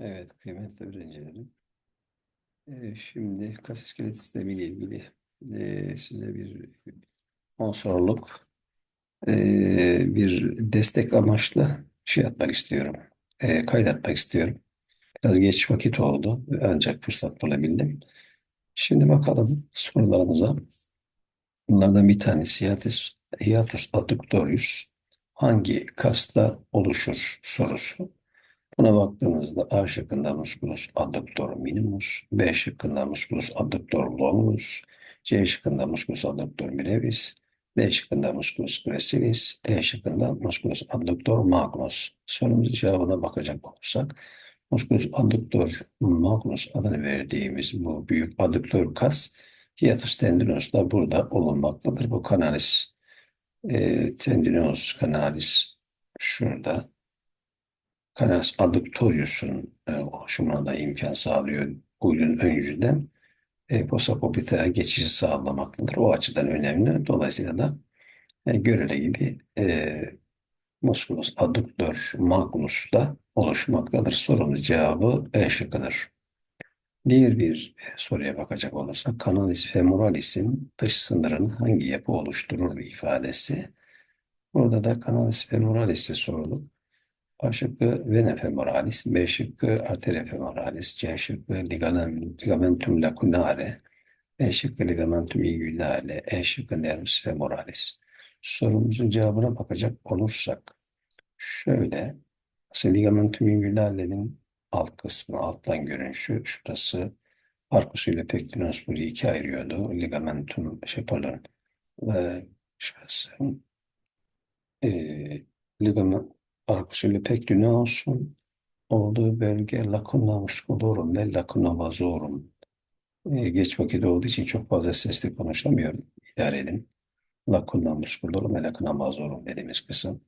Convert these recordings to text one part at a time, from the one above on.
Evet, kıymetli öğrencilerim. Ee, şimdi kas iskelet sistemi ile ilgili e, size bir 10 soruluk e, bir destek amaçlı şey atmak istiyorum. E, kaydetmek istiyorum. Biraz geç vakit oldu ancak fırsat bulabildim. Şimdi bakalım sorularımıza. Bunlardan bir tanesi hiatus, hiatus adductorius hangi kasta oluşur sorusu. Buna baktığımızda A şıkkında musculus adductor minimus, B şıkkında musculus adductor longus, C şıkkında musculus adductor brevis, D şıkkında musculus gracilis, E şıkkında musculus adductor magnus. Sorumuzun cevabına bakacak olursak, musculus adductor magnus adını verdiğimiz bu büyük adductor kas, hiatus tendinus da burada bulunmaktadır. Bu canalis e, tendinus canalis şurada Canas adductorius'un e, oluşumuna da imkan sağlıyor uylun ön yüzden e, posapopitaya geçişi sağlamaktadır. O açıdan önemli. Dolayısıyla da e, görüle gibi e, musculus adductor magnus da oluşmaktadır. Sorunun cevabı E şıkkıdır. Diğer bir soruya bakacak olursak canalis femoralis'in dış sınırını hangi yapı oluşturur ifadesi. Burada da canalis femoralis'e sorulur. A şıkkı vena femoralis, B şıkkı arteria femoralis, C şıkkı ligamentum, lacunare, D şıkkı ligamentum ingulare, E şıkkı nervus femoralis. Sorumuzun cevabına bakacak olursak, şöyle, aslında ligamentum ingulare'nin alt kısmı, alttan görünüşü, şurası arkus ile pectinus burayı iki ayırıyordu. Ligamentum, şey pardon, e, şurası, e, ligament, Arcus ile pectinosus'un olduğu bölge lacuna musculorum ve lacuna vasorum. Ee, geç vakit olduğu için çok fazla sesli konuşamıyorum. İdare edin. Lacuna musculorum ve lacuna vasorum dediğimiz kısım.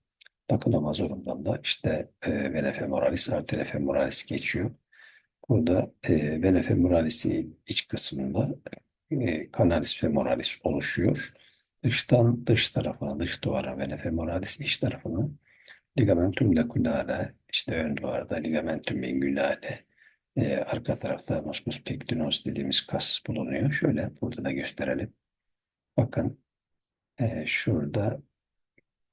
Lacuna vasorum'dan da işte e, vena femoralis, arteria femoralis geçiyor. Burada e, vena femoralis'in iç kısmında e, canalis femoralis oluşuyor. Dıştan dış tarafına, dış duvara vena femoralis iç tarafına Ligamentum lacunare, işte ön duvarda ligamentum ingulare, e, arka tarafta musculus pectinos dediğimiz kas bulunuyor. Şöyle burada da gösterelim. Bakın e, şurada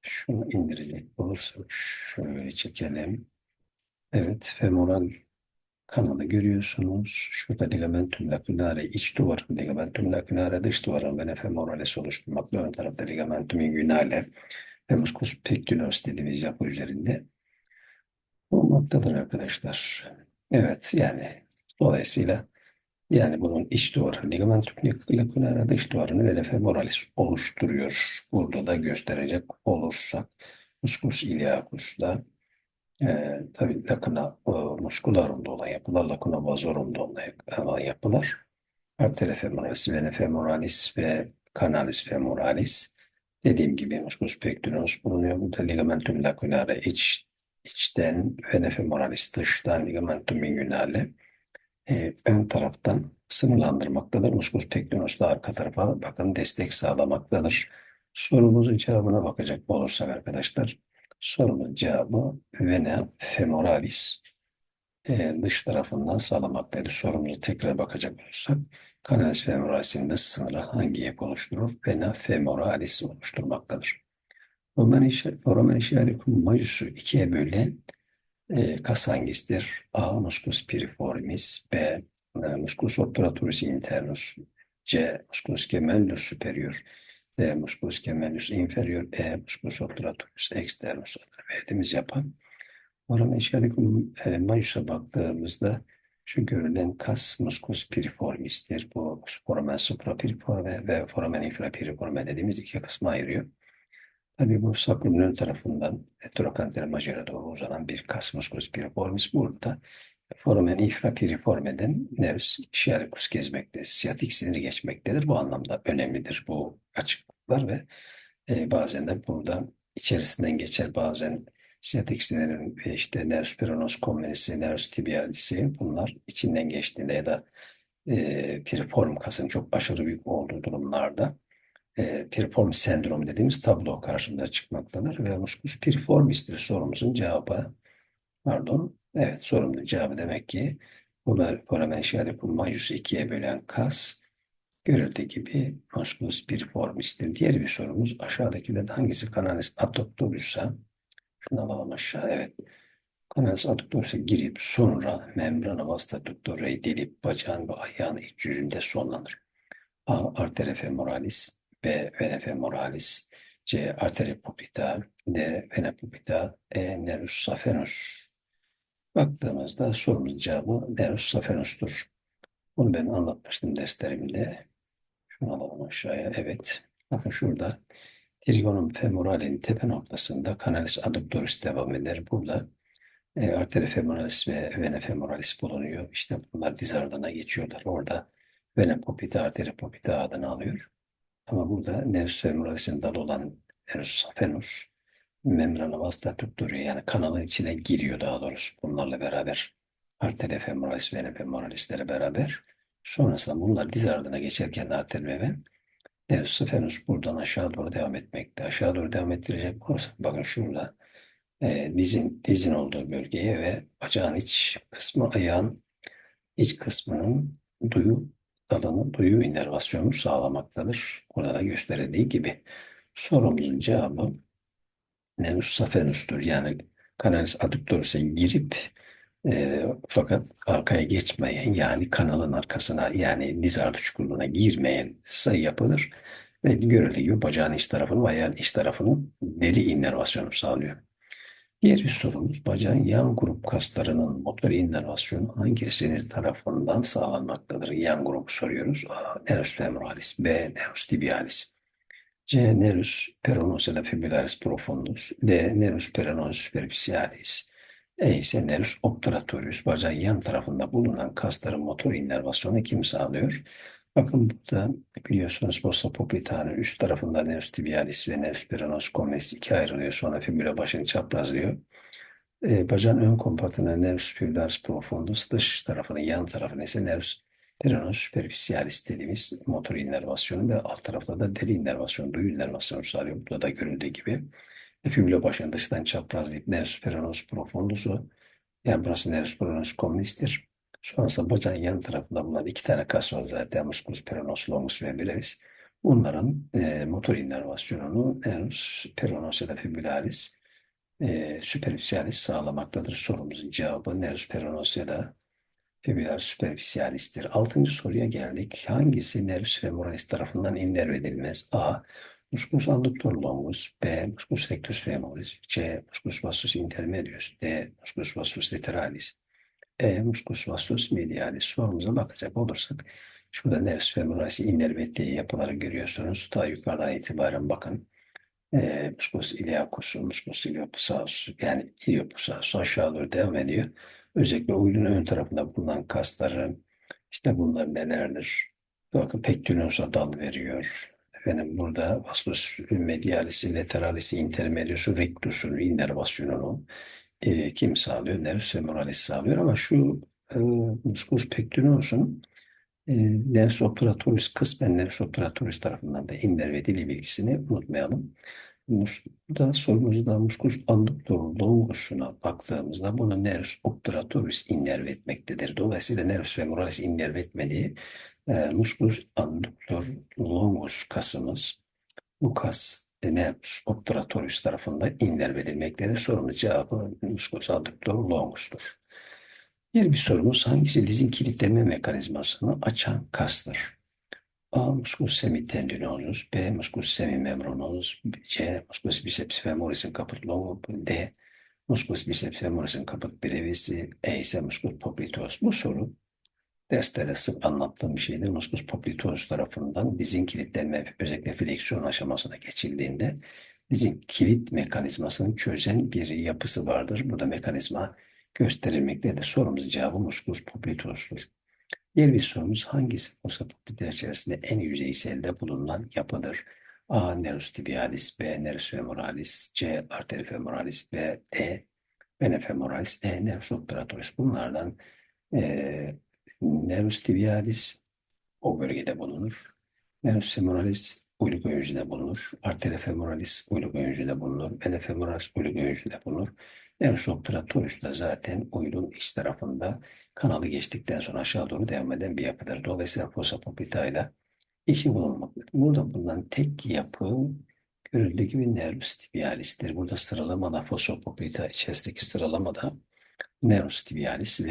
şunu indirecek olursak şöyle çekelim. Evet, femoral kanalı görüyorsunuz. Şurada ligamentum lacunare, iç duvarın ligamentum lacunare, dış duvarın vena femorales oluşturmakla ön tarafta ligamentum ingulare ve musculus pectinos dediğimiz yapı üzerinde olmaktadır arkadaşlar. Evet yani dolayısıyla yani bunun iç duvarı ligamentum lacunare dış duvarını vena femoralis oluşturuyor. Burada da gösterecek olursak musculus iliacus'da e, tabii lacuna e, muscularum'da olan yapılar, lacuna vasorum'da olan yapılar arteria femoralis, vena femoralis ve canalis femoralis Dediğim gibi musculus pectoralis bulunuyor. Burada ligamentum lacunare iç, içten, vena femoralis dıştan, ligamentum inguinale e, ön taraftan sınırlandırmaktadır. Musculus pectoralis da arka tarafa bakın destek sağlamaktadır. Sorumuzun cevabına bakacak olursak arkadaşlar, sorunun cevabı vena femoralis e, dış tarafından sağlamaktaydı. Sorumuzu tekrar bakacak olursak, Kanalis femoralisinin de sınırı hangi yapı oluşturur? Vena femoralis oluşturmaktadır. Foramen işaretum majusu ikiye bölen e, kas hangisidir? A. Musculus piriformis B. E, musculus obturatorus internus C. Musculus gemellus superior D. Musculus gemellus inferior E. Musculus obturatorus externus adını verdiğimiz yapan Foramen işaretum e, majusa baktığımızda şu görülen kas musculus piriformis'tir. Bu foramen suprapiriforme ve foramen infrapiriforme dediğimiz iki kısma ayırıyor. Tabii bu sakrumun ön tarafından trokantere majöre doğru uzanan bir kas musculus piriformis burada foramen infrapiriformeden nervus sciaticus gezmektedir. Siyatik siniri geçmektedir. Bu anlamda önemlidir bu açıklıklar ve e, bazen de burada içerisinden geçer bazen siyatik ve işte nervus peroneus convenisi, nervus tibialisi bunlar içinden geçtiğinde ya da e, piriform kasın çok aşırı büyük olduğu durumlarda e, piriform sendromu dediğimiz tablo karşımıza çıkmaktadır ve musculus piriformistir sorumuzun cevabı. Pardon. Evet sorunun cevabı demek ki polar, foramen işareti majus ikiye bölen kas görüldüğü gibi musculus bir formistir. Diğer bir sorumuz aşağıdakilerden hangisi canalis adductorus'a şunu alalım aşağı evet. Canalis adductorus'a girip sonra membrana vasta adductora'yı delip bacağın ve ayağın iç yüzünde sonlanır. A. Arteria femoralis B. Vena femoralis C. Arteria pupita D. Vena pupita E. Nervus saphenus Baktığımızda sorumuzun cevabı Nervus saphenus'tur. Bunu ben anlatmıştım derslerimde. Şunu alalım aşağıya. Evet. Bakın şurada trigonum femoralin tepe noktasında canalis adductorus devam eder. Burada e, arteria femoralis ve vena femoralis bulunuyor. İşte bunlar diz ardına geçiyorlar. Orada vena popita, arteria popita adını alıyor. Ama burada nervus femoralis'in dalı olan nervus saphenus membrana duruyor. Yani kanalın içine giriyor daha doğrusu bunlarla beraber. Arteria femoralis ve vena femoralis'lere beraber. Sonrasında bunlar diz ardına geçerken de arter ve saphenus buradan aşağı doğru devam etmekte. Aşağı doğru devam ettirecek olursak bakın şurada e, dizin dizin olduğu bölgeye ve bacağın iç kısmı ayağın iç kısmının duyu dalını duyu inervasyonu sağlamaktadır. Burada da gösterildiği gibi. Sorumuzun cevabı nervus saphenus'tur. Yani kanalis adductoris'e girip e, fakat arkaya geçmeyen yani kanalın arkasına yani diz ardı çukurluğuna girmeyen sayı yapılır ve görüldüğü gibi bacağın iç tarafını ve ayağın iç tarafının deri inervasyonu sağlıyor. Diğer bir sorumuz bacağın yan grup kaslarının motor inervasyonu hangi sinir tarafından sağlanmaktadır? Yan grubu soruyoruz. A. Nervus femoralis B. Nervus tibialis C. Nervus peroneus da fibularis profundus D. Nervus peroneus superficialis E ise nervus obturatorius bacağın yan tarafında bulunan kasların motor inervasyonu kim sağlıyor? Bakın burada biliyorsunuz fossa poplitea'nın üst tarafında nervus tibialis ve nervus peroneus convex iki ayrılıyor. Sonra fibula başını çaprazlıyor. E, bacağın ön kompartmanı nervus fibularis profundus, dış tarafının yan tarafını ise nervus peroneus superficialis dediğimiz motor inervasyonu ve alt tarafta da deri inervasyonu, duyu inervasyonu sağlıyor. Burada da görüldüğü gibi. E, fibula başını dıştan çaprazlayıp nervus peroneus profundusu yani burası nervus peroneus communistir. Sonrasında bacağın yan tarafında bulunan iki tane kas var zaten. Musculus peroneus longus ve brevis. Bunların e, motor inervasyonunu nervus peroneus ya da fibularis e, superficialis sağlamaktadır. Sorumuzun cevabı nervus peroneus ya da fibularis superficialis'tir. Altıncı soruya geldik. Hangisi nervus femoralis tarafından innerve edilmez? A. Musculus adductor longus B. Musculus rectus femoris C. Musculus vastus intermedius D. Musculus vastus lateralis E. Musculus vastus medialis sorumuza bakacak olursak şurada nervus femoralis'i innerve ettiği yapıları görüyorsunuz. Ta yukarıdan itibaren bakın. E, musculus iliacus, musculus iliopsoas yani iliopsoas aşağı doğru devam ediyor. Özellikle uylun ön tarafında bulunan kasları işte bunlar nelerdir? Bakın pectinusa dal veriyor. Efendim burada vastus medialisi, lateralisi, intermediusu, rectus'un innervasyonunu e, kim sağlıyor? Nervus femoralis sağlıyor ama şu e, musculus pectinosum e, nervus obturatoris kısmen nervus obturatoris tarafından da innerve edildiği bilgisini unutmayalım. Burada sorumuzda musculus adductor longus'una baktığımızda bunu nervus obturatoris innerve etmektedir. Dolayısıyla nervus femoralis innerve etmediği e, musculus adductor longus kasımız bu kas nervus obturatorius tarafından innerve edilmektedir. Sorumuz cevabı musculus adductor longus'tur. Diğer bir sorumuz hangisi dizin kilitlenme mekanizmasını açan kastır? A. Musculus semitendinosus B. Musculus semimembranosus C. Musculus biceps femoris'in caput longum D. Musculus biceps femoris'in caput brevis E ise musculus popliteus. Bu soru derslerde sık anlattığım bir şeydir. Musculus popliteus tarafından dizin kilitlenme özellikle fleksiyon aşamasına geçildiğinde dizin kilit mekanizmasını çözen bir yapısı vardır. Burada mekanizma gösterilmektedir. Sorumuzun cevabı musculus popliteus'tur. Diğer bir sorumuz hangisi musculus popliteus içerisinde en yüzeyselde bulunan yapıdır? A. Nervus tibialis B. Nervus femoralis C. Arteria femoralis B. E. Vena femoralis E. Nervus obturatoris. Bunlardan e, Nervus tibialis o bölgede bulunur. Nervus femoralis uyluk oyuncunda bulunur. Arteria femoralis uyluk oyuncunda bulunur. Vena femoralis uyluk oyuncunda bulunur. En son tratorüs de zaten uygun iç tarafında kanalı geçtikten sonra aşağı doğru devam eden bir yapıdır. Dolayısıyla fossa popita ile işi bulunmaktadır. Burada bulunan tek yapı görüldüğü gibi nervus tibialis'tir. Burada sıralamada fossa popita içerisindeki sıralamada nervus tibialis,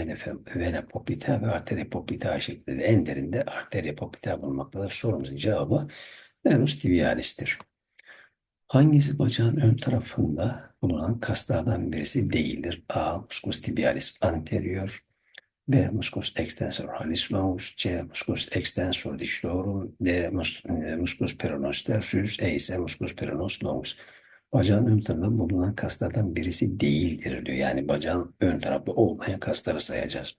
vena, popita ve arteria popita şeklinde en derinde arteria popita bulunmaktadır. Sorumuzun cevabı nervus tibialis'tir. Hangisi bacağın ön tarafında bulunan kaslardan birisi değildir? A. Musculus tibialis anterior B. Musculus extensor hallucis longus C. Musculus extensor dictorum D. E, Musculus peroneus tertius E ise Musculus peroneus longus. Bacağın ön tarafında bulunan kaslardan birisi değildir diyor. Yani bacağın ön tarafta olmayan kasları sayacağız.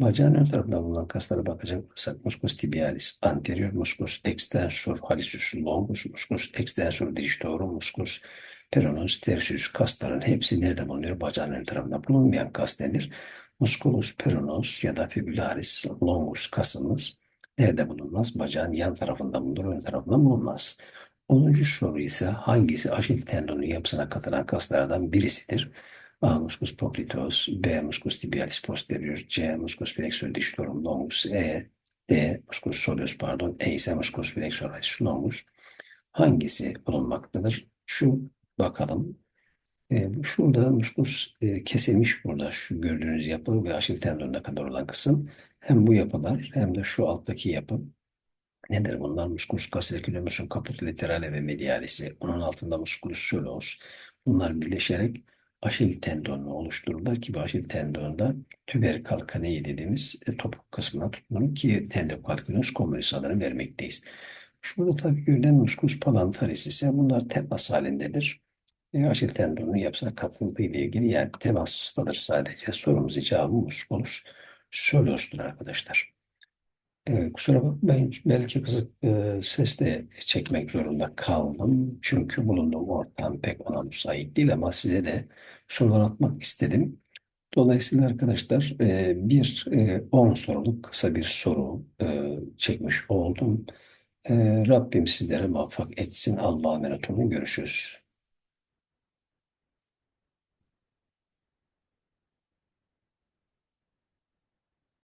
Bacağın ön tarafında bulunan kaslara bakacak olursak musculus tibialis, anterior musculus extensor hallucis longus, musculus extensor digitorum, musculus peroneus tertius kasların hepsi nerede bulunuyor? Bacağın ön tarafında bulunmayan kas nedir? Musculus peroneus ya da fibularis longus kasımız nerede bulunmaz? Bacağın yan tarafında bulunur, ön tarafında bulunmaz. 10. soru ise hangisi aşil tendonun yapısına katılan kaslardan birisidir? A. Musculus popliteus B. Musculus tibialis posterior C. Musculus flexor digitorum longus E. D. Musculus soleus pardon E ise Musculus flexor longus hangisi bulunmaktadır? Şu bakalım. E, şurada musculus e, kesilmiş burada şu gördüğünüz yapı ve aşil tendonuna kadar olan kısım hem bu yapılar hem de şu alttaki yapı Nedir bunlar? Musculus casiliculomus'un caput laterale ve medialisi. Onun altında musculus soleus. Bunlar birleşerek aşil tendonunu oluştururlar ki bu aşil tendonunda tüberkal kaneyi dediğimiz e, topuk kısmına tutunur ki tendocalculus communis adını vermekteyiz. Şurada tabii görülen musculus plantaris ise bunlar temas halindedir. E, aşil tendonunun yapısına katıldığı ile ilgili yani temastadır sadece. Sorumuz cevabı musculus soleus'tur arkadaşlar. Evet, kusura bakmayın. Belki kızık e, ses de çekmek zorunda kaldım. Çünkü bulunduğum ortam pek ona müsait değil ama size de sorular atmak istedim. Dolayısıyla arkadaşlar e, bir e, 10 soruluk kısa bir soru e, çekmiş oldum. E, Rabbim sizlere muvaffak etsin. Allah'a emanet olun. Görüşürüz.